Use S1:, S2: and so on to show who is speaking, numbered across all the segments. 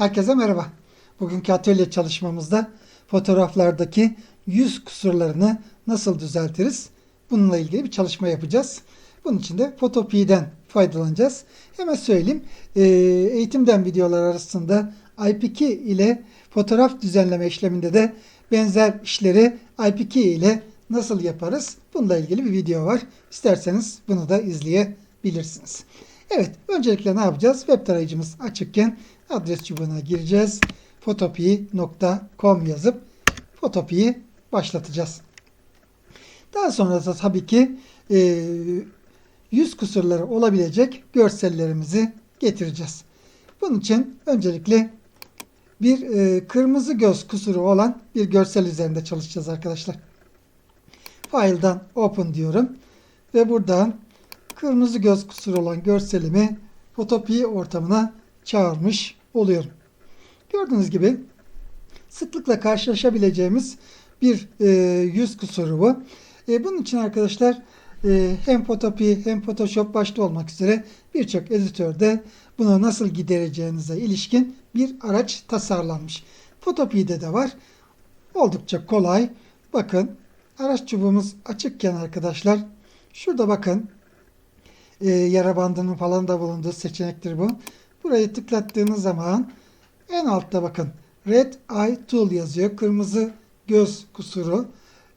S1: Herkese merhaba. Bugünkü atölye çalışmamızda fotoğraflardaki yüz kusurlarını nasıl düzeltiriz? Bununla ilgili bir çalışma yapacağız. Bunun için de Photop'den faydalanacağız. Hemen söyleyeyim. Ee, eğitimden videolar arasında IP2 ile fotoğraf düzenleme işleminde de benzer işleri IP2 ile nasıl yaparız? Bununla ilgili bir video var. İsterseniz bunu da izleyebilirsiniz. Evet, öncelikle ne yapacağız? Web tarayıcımız açıkken adres çubuğuna gireceğiz. fotopi.com yazıp fotopiyi başlatacağız. Daha sonra da tabii ki e, yüz kusurları olabilecek görsellerimizi getireceğiz. Bunun için öncelikle bir e, kırmızı göz kusuru olan bir görsel üzerinde çalışacağız arkadaşlar. File'dan Open diyorum ve buradan kırmızı göz kusuru olan görselimi Photopea ortamına çağırmış oluyorum. Gördüğünüz gibi sıklıkla karşılaşabileceğimiz bir e, yüz kusuru bu. E, bunun için arkadaşlar e, hem Photopea hem Photoshop başta olmak üzere birçok editörde bunu nasıl gidereceğinize ilişkin bir araç tasarlanmış. Photopea'de de var. Oldukça kolay. Bakın araç çubuğumuz açıkken arkadaşlar şurada bakın e, yara bandının falan da bulunduğu seçenektir bu. Burayı tıklattığınız zaman en altta bakın Red Eye Tool yazıyor. Kırmızı göz kusuru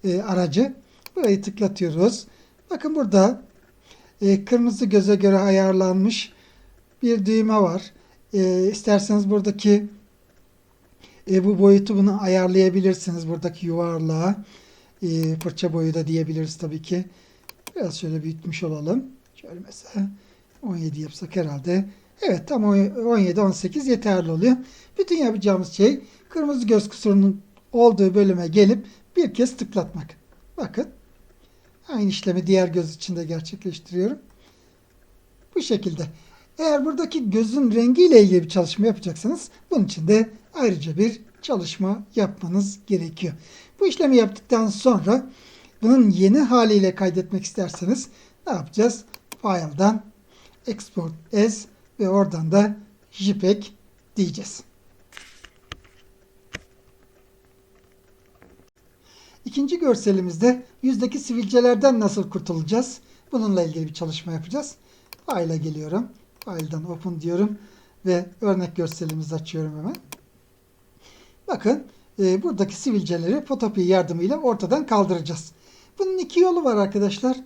S1: e, aracı. Burayı tıklatıyoruz. Bakın burada e, kırmızı göze göre ayarlanmış bir düğme var. E, isterseniz buradaki e, bu boyutu bunu ayarlayabilirsiniz. Buradaki yuvarlağa e, fırça boyu da diyebiliriz tabii ki. Biraz şöyle büyütmüş olalım. Şöyle mesela 17 yapsak herhalde. Evet tam 17-18 yeterli oluyor. Bütün yapacağımız şey kırmızı göz kusurunun olduğu bölüme gelip bir kez tıklatmak. Bakın. Aynı işlemi diğer göz için de gerçekleştiriyorum. Bu şekilde. Eğer buradaki gözün rengiyle ilgili bir çalışma yapacaksanız bunun için de ayrıca bir çalışma yapmanız gerekiyor. Bu işlemi yaptıktan sonra bunun yeni haliyle kaydetmek isterseniz ne yapacağız? File'dan Export As ve oradan da JPEG diyeceğiz. İkinci görselimizde yüzdeki sivilcelerden nasıl kurtulacağız? Bununla ilgili bir çalışma yapacağız. File'a geliyorum. File'dan Open diyorum ve örnek görselimizi açıyorum hemen. Bakın e, buradaki sivilceleri Photopea yardımıyla ortadan kaldıracağız. Bunun iki yolu var arkadaşlar.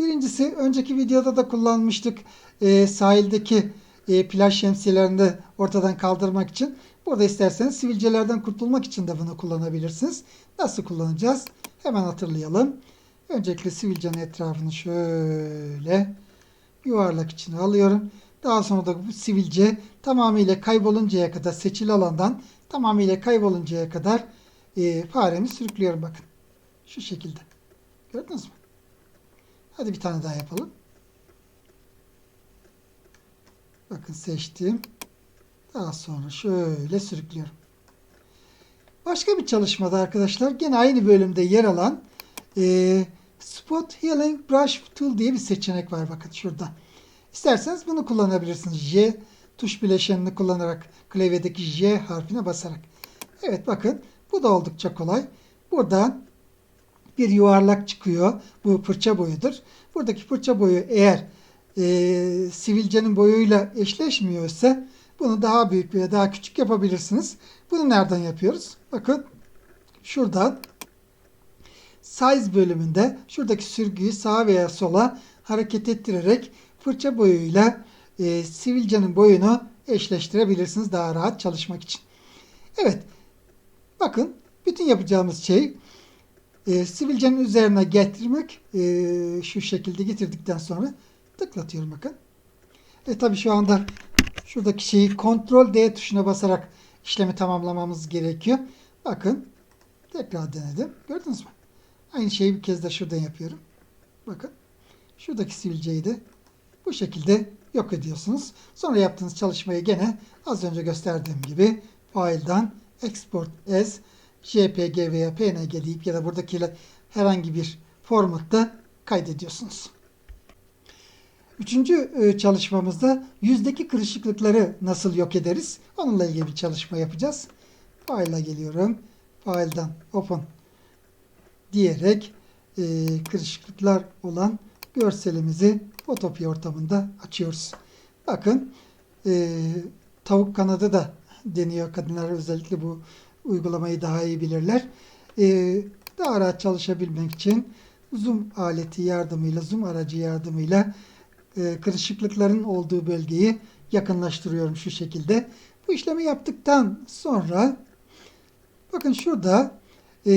S1: Birincisi önceki videoda da kullanmıştık. E, sahildeki e, plaj şemsiyelerini ortadan kaldırmak için. Burada isterseniz sivilcelerden kurtulmak için de bunu kullanabilirsiniz. Nasıl kullanacağız? Hemen hatırlayalım. Öncelikle sivilcenin etrafını şöyle yuvarlak içine alıyorum. Daha sonra da bu sivilce tamamıyla kayboluncaya kadar seçili alandan tamamıyla kayboluncaya kadar e, faremi sürüklüyorum bakın. Şu şekilde. Gördünüz mü? Hadi bir tane daha yapalım. Bakın seçtim. Daha sonra şöyle sürüklüyorum. Başka bir çalışmada arkadaşlar gene aynı bölümde yer alan e, Spot Healing Brush Tool diye bir seçenek var bakın şurada. İsterseniz bunu kullanabilirsiniz. J tuş bileşenini kullanarak klavyedeki J harfine basarak. Evet bakın bu da oldukça kolay. Buradan bir yuvarlak çıkıyor. Bu fırça boyudur. Buradaki fırça boyu eğer e, sivilcenin boyuyla eşleşmiyorsa bunu daha büyük veya daha küçük yapabilirsiniz. Bunu nereden yapıyoruz? Bakın şuradan size bölümünde şuradaki sürgüyü sağa veya sola hareket ettirerek fırça boyuyla e, sivilcenin boyunu eşleştirebilirsiniz daha rahat çalışmak için. Evet. Bakın bütün yapacağımız şey e, sivilcenin üzerine getirmek e, şu şekilde getirdikten sonra tıklatıyorum bakın. E tabi şu anda şuradaki şeyi Ctrl D tuşuna basarak işlemi tamamlamamız gerekiyor. Bakın tekrar denedim. Gördünüz mü? Aynı şeyi bir kez de şuradan yapıyorum. Bakın. Şuradaki sivilceyi de bu şekilde yok ediyorsunuz. Sonra yaptığınız çalışmayı gene az önce gösterdiğim gibi file'dan export as JPG veya PNG deyip ya da buradakiyle herhangi bir formatta kaydediyorsunuz. Üçüncü e, çalışmamızda yüzdeki kırışıklıkları nasıl yok ederiz? Onunla ilgili bir çalışma yapacağız. File'a geliyorum. File'dan Open diyerek e, kırışıklıklar olan görselimizi Photopea ortamında açıyoruz. Bakın e, tavuk kanadı da deniyor. Kadınlar özellikle bu uygulamayı daha iyi bilirler. E, daha rahat çalışabilmek için zoom aleti yardımıyla, zoom aracı yardımıyla e, kırışıklıkların olduğu bölgeyi yakınlaştırıyorum şu şekilde. Bu işlemi yaptıktan sonra bakın şurada e,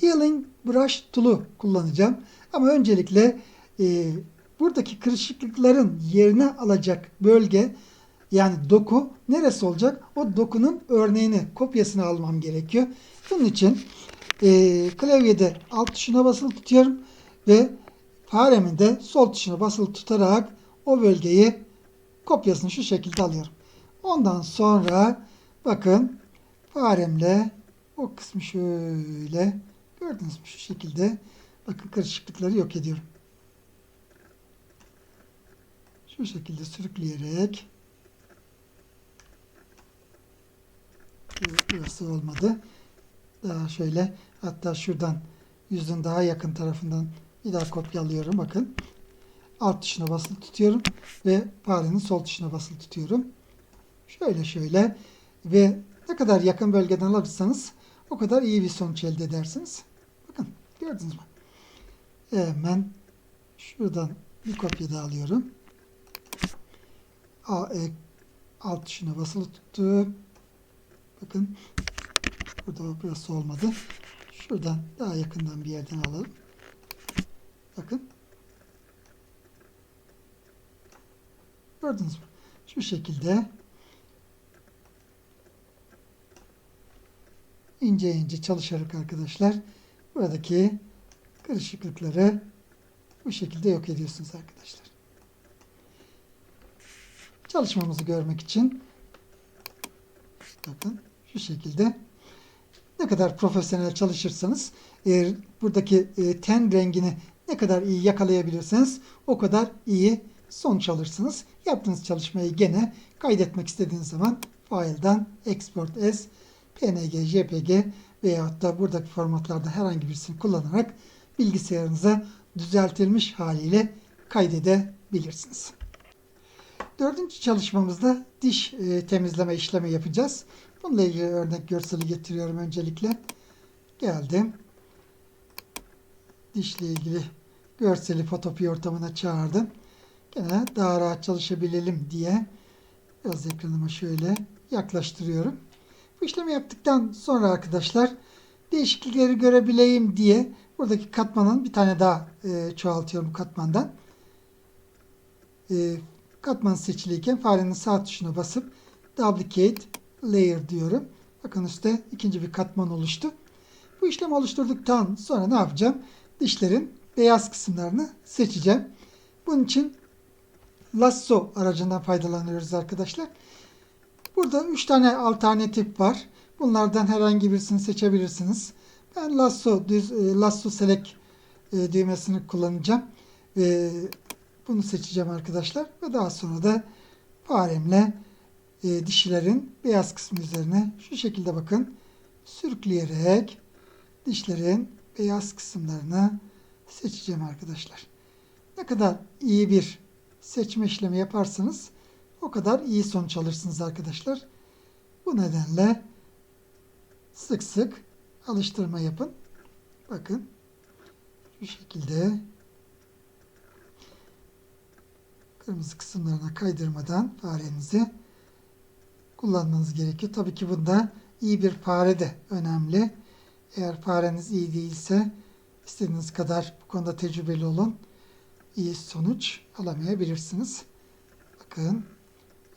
S1: Healing Brush Tool'u kullanacağım. Ama öncelikle e, buradaki kırışıklıkların yerine alacak bölge yani doku neresi olacak? O dokunun örneğini, kopyasını almam gerekiyor. Bunun için e, klavyede alt tuşuna basılı tutuyorum ve faremin de sol tuşuna basılı tutarak o bölgeyi kopyasını şu şekilde alıyorum. Ondan sonra bakın faremle o kısmı şöyle gördünüz mü şu şekilde bakın karışıklıkları yok ediyorum. Şu şekilde sürükleyerek burası olmadı. Daha şöyle hatta şuradan yüzün daha yakın tarafından bir daha kopyalıyorum. Bakın. Alt tuşuna basılı tutuyorum ve farenin sol tuşuna basılı tutuyorum. Şöyle şöyle ve ne kadar yakın bölgeden alırsanız o kadar iyi bir sonuç elde edersiniz. Bakın gördünüz mü? Hemen şuradan bir kopya daha alıyorum. A, e, alt tuşuna basılı tuttum. Bakın burada burası olmadı. Şuradan daha yakından bir yerden alalım. Bakın. Gördünüz mü? Şu şekilde ince ince çalışarak arkadaşlar buradaki karışıklıkları bu şekilde yok ediyorsunuz arkadaşlar. Çalışmamızı görmek için bakın şu şekilde ne kadar profesyonel çalışırsanız eğer buradaki e, ten rengini ne kadar iyi yakalayabilirseniz o kadar iyi sonuç alırsınız. Yaptığınız çalışmayı gene kaydetmek istediğiniz zaman file'dan export as png, jpg veyahut da buradaki formatlarda herhangi birisini kullanarak bilgisayarınıza düzeltilmiş haliyle kaydedebilirsiniz. Dördüncü çalışmamızda diş e, temizleme işlemi yapacağız. Bununla ilgili örnek görseli getiriyorum öncelikle. Geldim. Dişle ilgili görseli fotopi ortamına çağırdım. Gene daha rahat çalışabilelim diye biraz ekranıma şöyle yaklaştırıyorum. Bu işlemi yaptıktan sonra arkadaşlar değişiklikleri görebileyim diye buradaki katmanın bir tane daha e, çoğaltıyorum katmandan. E, katman seçiliyken farenin sağ tuşuna basıp duplicate layer diyorum. Bakın işte ikinci bir katman oluştu. Bu işlemi oluşturduktan sonra ne yapacağım? Dişlerin beyaz kısımlarını seçeceğim. Bunun için lasso aracından faydalanıyoruz arkadaşlar. Burada 3 tane alternatif var. Bunlardan herhangi birisini seçebilirsiniz. Ben lasso düz e, lasso select e, düğmesini kullanacağım. Ve bunu seçeceğim arkadaşlar ve daha sonra da faremle e, dişlerin beyaz kısmı üzerine şu şekilde bakın sürükleyerek dişlerin beyaz kısımlarını seçeceğim arkadaşlar. Ne kadar iyi bir seçme işlemi yaparsanız o kadar iyi sonuç alırsınız arkadaşlar. Bu nedenle sık sık alıştırma yapın. Bakın şu şekilde kırmızı kısımlarına kaydırmadan farenizi kullanmanız gerekiyor. Tabii ki bunda iyi bir fare de önemli. Eğer fareniz iyi değilse istediğiniz kadar bu konuda tecrübeli olun. İyi sonuç alamayabilirsiniz. Bakın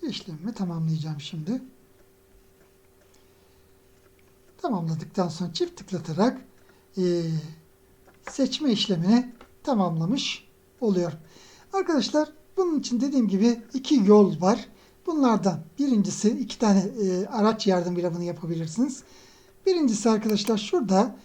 S1: işlemimi tamamlayacağım şimdi. Tamamladıktan sonra çift tıklatarak e, seçme işlemini tamamlamış oluyor. Arkadaşlar bunun için dediğim gibi iki yol var. Bunlardan birincisi iki tane e, araç yardımıyla bunu yapabilirsiniz. Birincisi arkadaşlar şurada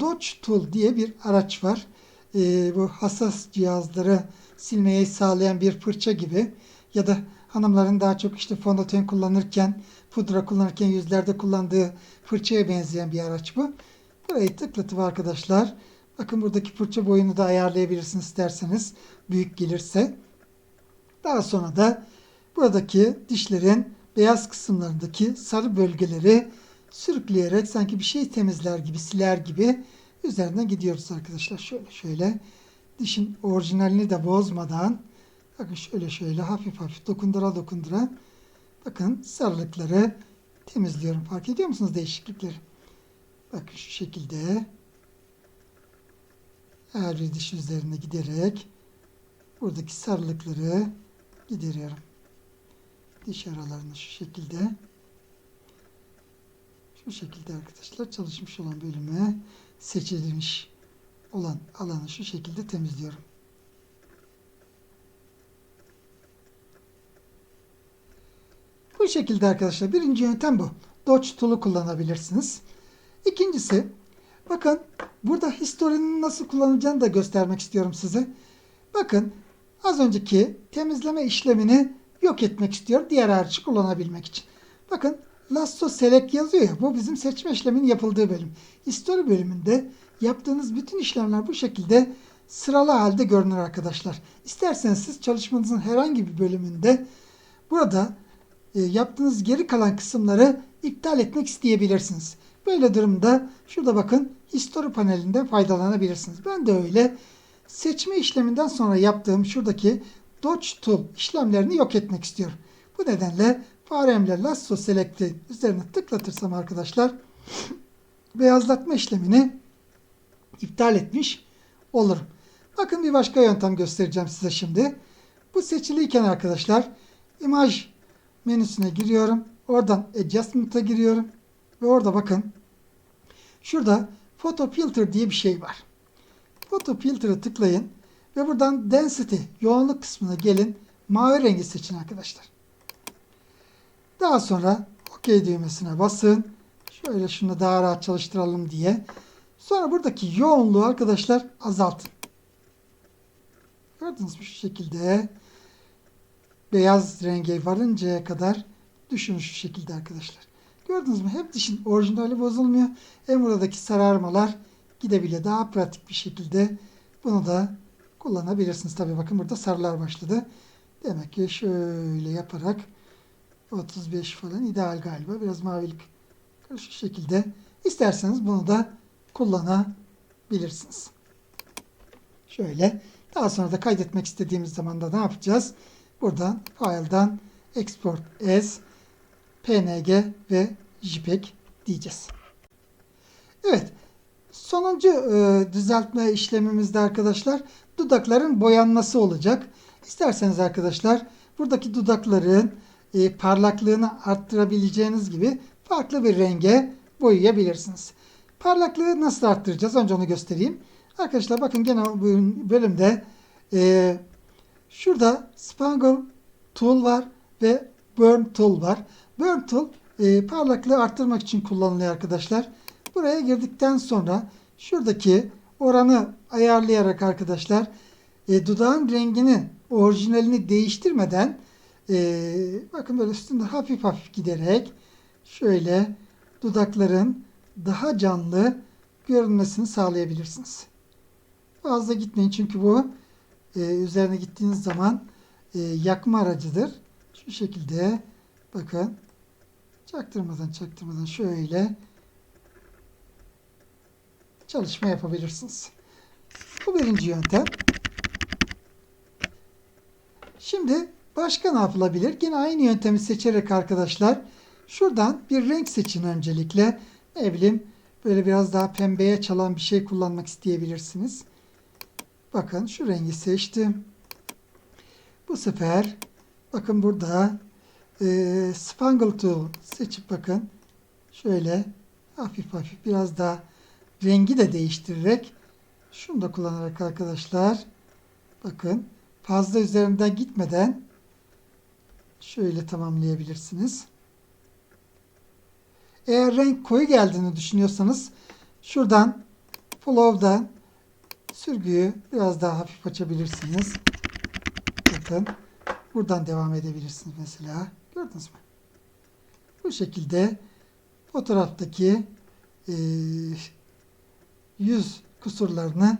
S1: Dodge Tool diye bir araç var. E, bu hassas cihazları silmeyi sağlayan bir fırça gibi ya da hanımların daha çok işte fondöten kullanırken, pudra kullanırken yüzlerde kullandığı fırçaya benzeyen bir araç bu. Burayı tıklatıp arkadaşlar bakın buradaki fırça boyunu da ayarlayabilirsiniz isterseniz büyük gelirse. Daha sonra da buradaki dişlerin beyaz kısımlarındaki sarı bölgeleri sürükleyerek sanki bir şey temizler gibi, siler gibi üzerinden gidiyoruz arkadaşlar. Şöyle şöyle dişin orijinalini de bozmadan bakın şöyle şöyle hafif hafif dokundura dokundura bakın sarılıkları temizliyorum. Fark ediyor musunuz değişiklikleri? Bakın şu şekilde her bir diş üzerine giderek buradaki sarılıkları gideriyorum. Diş aralarını şu şekilde şu şekilde arkadaşlar çalışmış olan bölüme seçilmiş olan alanı şu şekilde temizliyorum. Bu şekilde arkadaşlar birinci yöntem bu. Dodge tool'u kullanabilirsiniz. İkincisi bakın burada historinin nasıl kullanılacağını da göstermek istiyorum size. Bakın az önceki temizleme işlemini yok etmek istiyorum diğer harici kullanabilmek için. Bakın Lasso Select yazıyor ya bu bizim seçme işleminin yapıldığı bölüm. History bölümünde yaptığınız bütün işlemler bu şekilde sıralı halde görünür arkadaşlar. İsterseniz siz çalışmanızın herhangi bir bölümünde burada e, yaptığınız geri kalan kısımları iptal etmek isteyebilirsiniz. Böyle durumda şurada bakın History panelinden faydalanabilirsiniz. Ben de öyle seçme işleminden sonra yaptığım şuradaki Dodge işlemlerini yok etmek istiyorum. Bu nedenle faremle Lasso Select'i üzerine tıklatırsam arkadaşlar beyazlatma işlemini iptal etmiş olurum. Bakın bir başka yöntem göstereceğim size şimdi. Bu seçiliyken arkadaşlar imaj menüsüne giriyorum. Oradan Adjustment'a giriyorum. Ve orada bakın şurada Photo Filter diye bir şey var. Photo Filter'ı tıklayın ve buradan Density yoğunluk kısmına gelin. Mavi rengi seçin arkadaşlar. Daha sonra OK düğmesine basın. Şöyle şunu daha rahat çalıştıralım diye. Sonra buradaki yoğunluğu arkadaşlar azaltın. Gördünüz mü şu şekilde beyaz renge varıncaya kadar düşünün şu şekilde arkadaşlar. Gördünüz mü? Hep dişin orijinali bozulmuyor. Hem buradaki sararmalar gidebiliyor. Daha pratik bir şekilde bunu da kullanabilirsiniz. Tabii bakın burada sarılar başladı. Demek ki şöyle yaparak 35 falan ideal galiba. Biraz mavilik şu şekilde. İsterseniz bunu da kullanabilirsiniz. Şöyle. Daha sonra da kaydetmek istediğimiz zaman da ne yapacağız? Buradan file'dan export as png ve jpeg diyeceğiz. Evet. Sonuncu e, düzeltme işlemimizde arkadaşlar dudakların boyanması olacak. İsterseniz arkadaşlar buradaki dudakların e, parlaklığını arttırabileceğiniz gibi farklı bir renge boyayabilirsiniz. Parlaklığı nasıl arttıracağız? Önce onu göstereyim. Arkadaşlar bakın gene bu bölümde e, şurada Spangle Tool var ve Burn Tool var. Burn Tool e, parlaklığı arttırmak için kullanılıyor arkadaşlar. Buraya girdikten sonra şuradaki oranı ayarlayarak arkadaşlar e, dudağın renginin orijinalini değiştirmeden e, bakın böyle üstünde hafif hafif giderek şöyle dudakların daha canlı görünmesini sağlayabilirsiniz. Fazla gitmeyin çünkü bu e, üzerine gittiğiniz zaman e, yakma aracıdır. Şu şekilde bakın çaktırmadan çaktırmadan şöyle çalışma yapabilirsiniz. Bu birinci yöntem. Şimdi başka ne yapılabilir? Yine aynı yöntemi seçerek arkadaşlar şuradan bir renk seçin öncelikle. Ne bileyim böyle biraz daha pembeye çalan bir şey kullanmak isteyebilirsiniz. Bakın şu rengi seçtim. Bu sefer bakın burada e, Spangle Tool seçip bakın şöyle hafif hafif biraz daha rengi de değiştirerek şunu da kullanarak arkadaşlar bakın fazla üzerinden gitmeden şöyle tamamlayabilirsiniz. Eğer renk koyu geldiğini düşünüyorsanız şuradan Flow'dan sürgüyü biraz daha hafif açabilirsiniz. Bakın buradan devam edebilirsiniz mesela. Gördünüz mü? Bu şekilde fotoğraftaki eee, yüz kusurlarını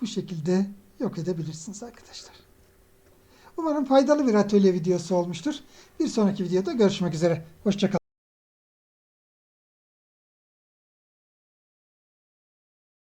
S1: bu şekilde yok edebilirsiniz arkadaşlar. Umarım faydalı bir atölye videosu olmuştur. Bir sonraki videoda görüşmek üzere. Hoşçakalın.